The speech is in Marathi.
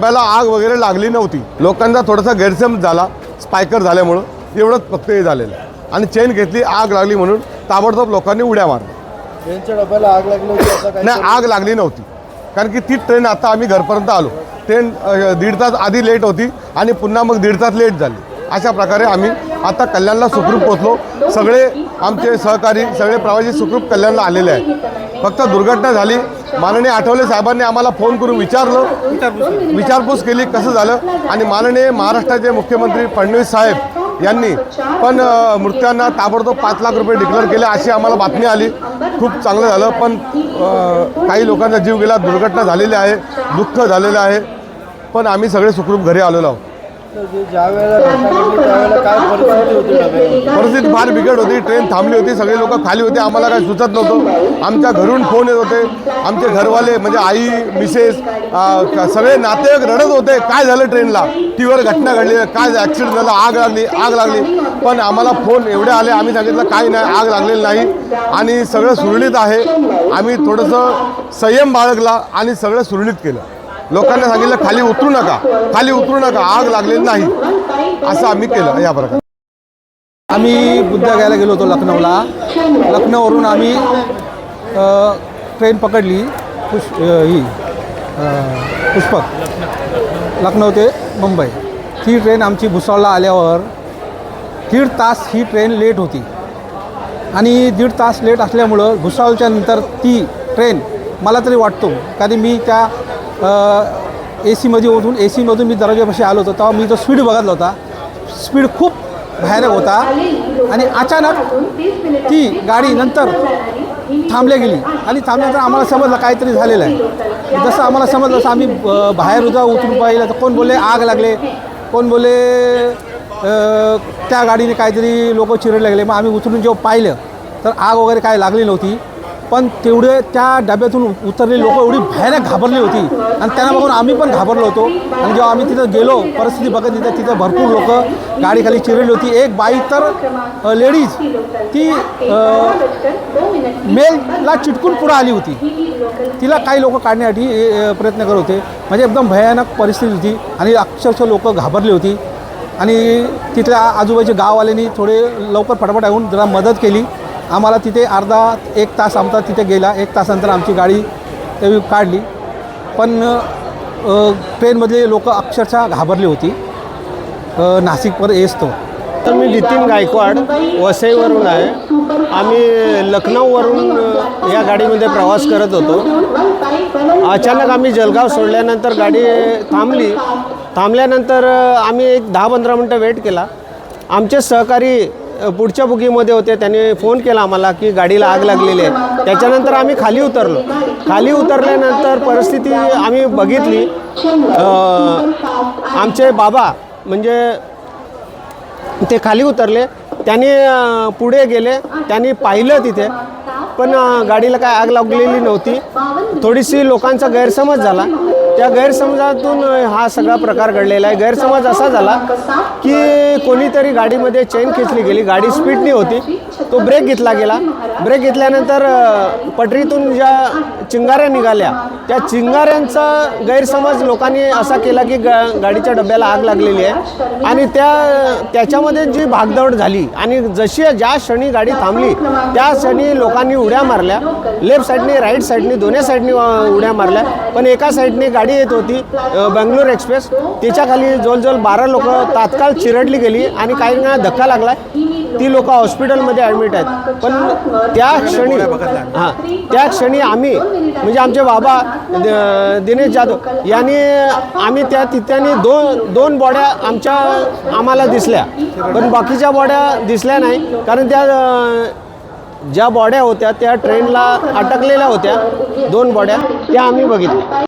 डब्याला आग वगैरे लागली नव्हती. लोकांचा थोडासा गैरसमज झाला स्पायकर झाल्यामुळं एवढंच फक्त हे झालेलं आहे. आणि चेन घेतली आग लागली म्हणून ताबडतोब लोकांनी उड्या मारल्या. ट्रेनच्या डब्याला आग लागली होती नाही आग लागली नव्हती. कारण की ती ट्रेन आता आम्ही घरपर्यंत आलो. ट्रेन दीड तास आधी लेट होती आणि पुन्हा मग दीड तास लेट झाली. अशा प्रकारे आम्ही आता कल्याणला सुखरूप पोचलो सगळे आमचे सहकारी सगळे प्रवासी सुखरूप कल्याणला आलेले आहेत. फक्त दुर्घटना झाली माननीय आठवले साहेबांनी आम्हाला फोन करून विचारलं. विचारपूस केली कसं झालं? आणि माननीय महाराष्ट्राचे मुख्यमंत्री फडणवीस साहेब यांनी पण मृत्यांना ताबडतोब पाच लाख रुपये डिक्लेअर केले अशी आम्हाला बातमी आली. खूप चांगलं झालं पण काही लोकांचा जीव गेला दुर्घटना झालेली आहे दुःख झालेलं आहे. पण आम्ही सगळे सुखरूप घरी आलेलो आहोत. परिस्थिती फार बिकट होती ट्रेन थांबली होती सगळे लोक खाली होते आम्हाला काही सुचत नव्हतं. आमच्या घरून फोन येत होते आमचे घरवाले म्हणजे आई मिसेस सगळे नातेवाईक रडत होते काय झालं ट्रेनला टी व्हीवर घटना घडली काय ॲक्सिडेंट झालं आग लागली आग लागली. पण आम्हाला फोन एवढे आले आम्ही सांगितलं काही नाही आग लागलेली नाही. आणि सगळं सुरळीत आहे. आम्ही थोडंसं संयम बाळगला आणि सगळं सुरळीत केलं. लोकांना सांगितलं खाली उतरू नका. खाली उतरू नका. आग लागलेली नाही. असं आम्ही केलं या प्रकारे. आम्ही बुद्ध घ्यायला गेलो होतो लखनौला. लखनौवरून आम्ही ट्रेन पकडली. पुष ही पुष्पक. लखनौ ते मुंबई. ती ट्रेन आमची भुसावळला आल्यावर दीड तास ही ट्रेन लेट होती. आणि दीड तास लेट असल्यामुळं भुसावळच्या नंतर ती ट्रेन मला तरी वाटतो कारण मी त्या ए सीमध्ये उठून ए सीमधून मी दरवाजापाशी आलो होतो तेव्हा मी तो स्पीड बघितला होता स्पीड खूप भयानक होता. आणि अचानक ती गाडी नंतर थांबल्या गेली. आणि थांबल्यानंतर आम्हाला समजलं काहीतरी झालेलं आहे. जसं आम्हाला समजलं तसं आम्ही बाहेर उजा उतरून पाहिलं तर कोण बोलले आग लागले. कोण बोलले त्या गाडीने काहीतरी लोक चिरडले लागले मग आम्ही उतरून जेव्हा पाहिलं तर आग वगैरे काय लागली नव्हती. पण तेवढे त्या डब्यातून उतरलेली लोक एवढी भयानक घाबरली होती. आणि त्यांना बघून आम्ही पण घाबरलो होतो. आणि जेव्हा आम्ही तिथं गेलो परिस्थिती बघत तिथं तिथं भरपूर लोक गाडीखाली चिरली होती. एक बाई तर लेडीज ती मेलला चिटकून पुढं आली होती. तिला काही लोक काढण्यासाठी प्रयत्न करत होते. म्हणजे एकदम भयानक परिस्थिती होती आणि अक्षरशः लोक घाबरली होती. आणि तिथल्या आजूबाजूच्या गाववाल्यांनी थोडे लवकर फटाफट येऊन जरा मदत केली. आम्हाला तिथे अर्धा एक तास आमचा तिथे गेला. एक तासानंतर आमची गाडी तेवी काढली. पण ट्रेनमधले लोक अक्षरशः घाबरली होती. नाशिकवर येसतो. तर मी नितीन गायकवाड वसईवरून आहे. आम्ही लखनौवरून या गाडीमध्ये प्रवास करत होतो. अचानक आम्ही जलगाव सोडल्यानंतर गाडी थांबली. थांबल्यानंतर आम्ही एक दहा पंधरा मिनटं वेट केला. आमचे सहकारी पुढच्या बुकीमध्ये होते. त्यांनी फोन केला आम्हाला की गाडीला आग लागलेली आहे. त्याच्यानंतर आम्ही खाली उतरलो. खाली उतरल्यानंतर परिस्थिती आम्ही बघितली. आमचे बाबा म्हणजे ते खाली उतरले. त्यांनी पुढे गेले. त्यांनी पाहिलं तिथे. पण गाडीला काय आग लागलेली नव्हती. थोडीशी लोकांचा गैरसमज झाला. त्या गैरसमजातून हा सगळा प्रकार घडलेला आहे. गैरसमज असा झाला की कोणीतरी गाडीमध्ये चेन खेचली गेली गाडी स्पीडनी होती. तो ब्रेक घेतला गेला. ब्रेक घेतल्यानंतर पटरीतून ज्या चिंगाऱ्या निघाल्या त्या चिंगाऱ्यांचा गैरसमज लोकांनी असा केला की गा गाडीच्या डब्याला आग लागलेली आहे. आणि त्या त्याच्यामध्ये जी भागदौड झाली आणि जशी ज्या क्षणी गाडी थांबली त्या क्षणी लोकांनी उड्या मारल्या. लेफ्ट साईडने राईट साईडने दोन्ही साईडने उड्या मारल्या. पण एका साईडने गाडी येत होती बंगलोर बेंगलोर एक्सप्रेस. त्याच्याखाली जवळजवळ बारा लोक तात्काळ चिरडली गेली आणि काहींना धक्का लागला ती लोक हॉस्पिटलमध्ये ॲडमिट आहेत. पण त्या क्षणी हां त्या क्षणी आम्ही म्हणजे आमचे बाबा दिनेश जाधव यांनी आम्ही त्या तिथ्याने दोन दोन बॉड्या आमच्या आम्हाला दिसल्या. पण बाकीच्या बॉड्या दिसल्या नाही. कारण त्या ज्या बॉड्या होत्या त्या ट्रेनला अटकलेल्या होत्या दोन बॉड्या त्या आम्ही बघितल्या.